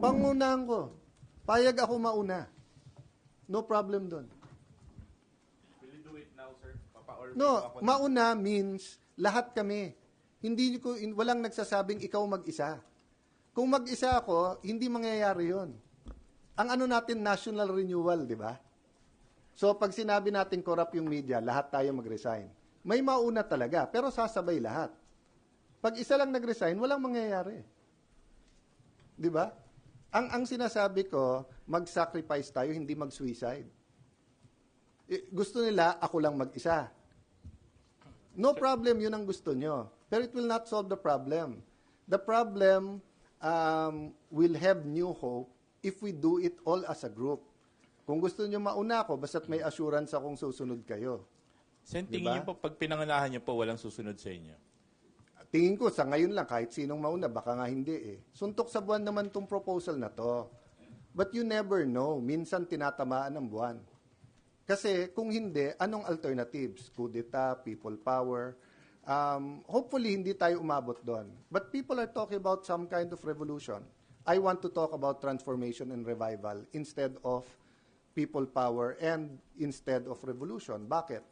Pangunahan ko. Payag ako mauna. No problem doon. Will you do it now, sir? Papa-or No, mauna means lahat kami. Hindi ko walang nagsasabing ikaw mag-isa. Kung mag-isa ako, hindi mangyayari 'yon. Ang ano natin national renewal, 'di ba? So pag sinabi natin corrupt yung media, lahat tayo mag-resign. May mauna talaga, pero sasabay lahat. Pag isa lang nag-resign, walang mangyayari. 'Di ba? Ang ang sinasabi ko, mag-sacrifice tayo, hindi mag-suicide. Gusto nila ako lang mag-isa. No problem, yun ang gusto nyo. Pero it will not solve the problem. The problem um, will have new hope if we do it all as a group. Kung gusto nyo mauna ako, basta't may assurance akong susunod kayo. Sen, Diba? tingin niyo po, pag pinanganahan niyo po, walang susunod sa inyo. Tingin ko, sa ngayon lang, kahit sinong mauna, baka nga hindi eh. Suntok sa buwan naman tong proposal na to. But you never know. Minsan tinatamaan ng buwan. Kasi kung hindi, anong alternatives? Kudeta, people power. Um, hopefully, hindi tayo umabot doon. But people are talking about some kind of revolution. I want to talk about transformation and revival instead of people power and instead of revolution. Bakit?